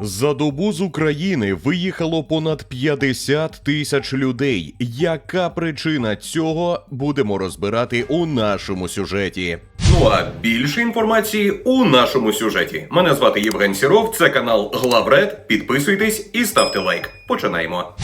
За добу з України виїхало понад 50 тисяч людей. Яка причина цього будемо розбирати у нашому сюжеті? Ну а більше інформації у нашому сюжеті. Мене звати Євген Сіров, це канал Главред. Підписуйтесь і ставте лайк. Починаємо.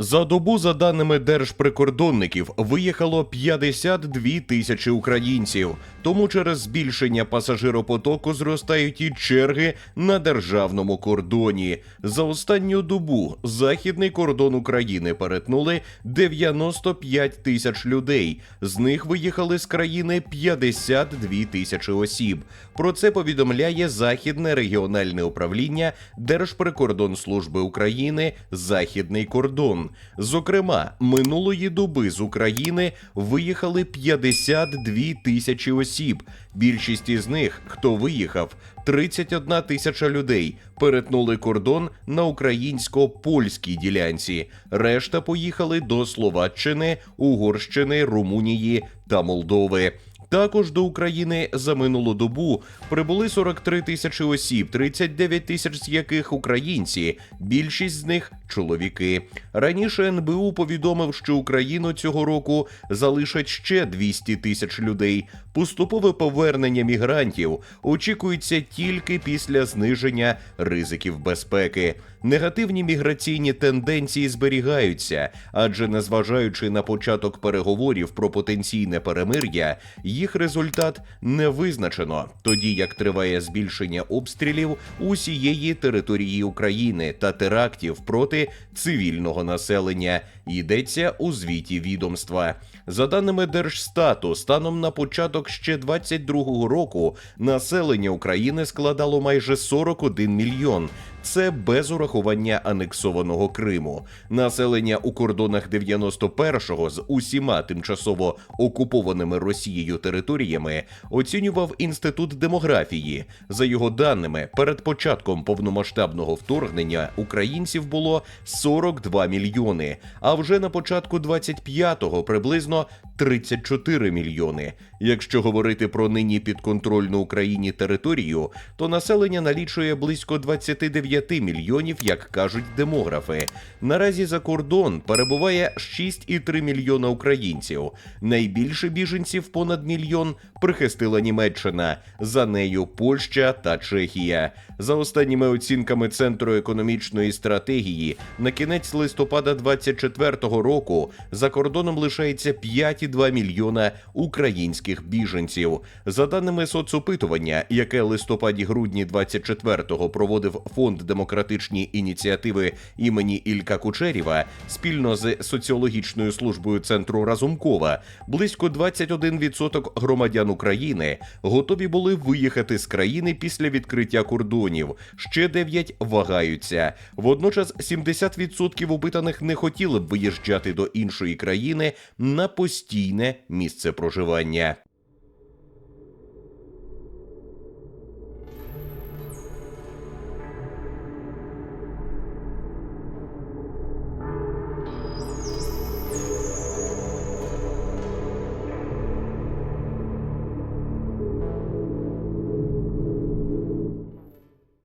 За добу, за даними держприкордонників, виїхало 52 тисячі українців. Тому через збільшення пасажиропотоку зростають і черги на державному кордоні. За останню добу західний кордон України перетнули 95 тисяч людей. З них виїхали з країни 52 тисячі осіб. Про це повідомляє Західне регіональне управління Держприкордонслужби України Західний кордон. Зокрема, минулої доби з України виїхали 52 тисячі осіб. Більшість із них, хто виїхав, 31 тисяча людей перетнули кордон на українсько-польській ділянці. Решта поїхали до Словаччини, Угорщини, Румунії та Молдови. Також до України за минулу добу прибули 43 тисячі осіб, 39 тисяч з яких українці, більшість з них чоловіки. Раніше НБУ повідомив, що Україну цього року залишать ще 200 тисяч людей. Поступове повернення мігрантів очікується тільки після зниження ризиків безпеки. Негативні міграційні тенденції зберігаються, адже незважаючи на початок переговорів про потенційне перемир'я, їх результат не визначено, тоді як триває збільшення обстрілів усієї території України та терактів проти цивільного населення. Йдеться у звіті відомства. За даними Держстату, станом на початок ще 22-го року населення України складало майже 41 мільйон. Це без урахування анексованого Криму. Населення у кордонах 91-го з усіма тимчасово окупованими Росією територіями оцінював інститут демографії. За його даними, перед початком повномасштабного вторгнення українців було 42 мільйони. А вже на початку 25-го приблизно 34 мільйони. Якщо говорити про нині підконтрольну Україні територію, то населення налічує близько 29 мільйонів, як кажуть демографи. Наразі за кордон перебуває 6,3 мільйона українців. Найбільше біженців понад мільйон прихистила Німеччина, за нею Польща та Чехія. За останніми оцінками Центру економічної стратегії, на кінець листопада 24-го року за кордоном лишається 5,2 мільйона українських біженців. За даними соцопитування, яке листопаді-грудні 24-го проводив фонд демократичні ініціативи імені Ілька Кучерєва спільно з соціологічною службою центру Разумкова, близько 21% громадян України готові були виїхати з країни після відкриття кордонів. Ще 9 вагаються. Водночас 70% опитаних не хотіли б виїжджати до іншої країни на постійне місце проживання.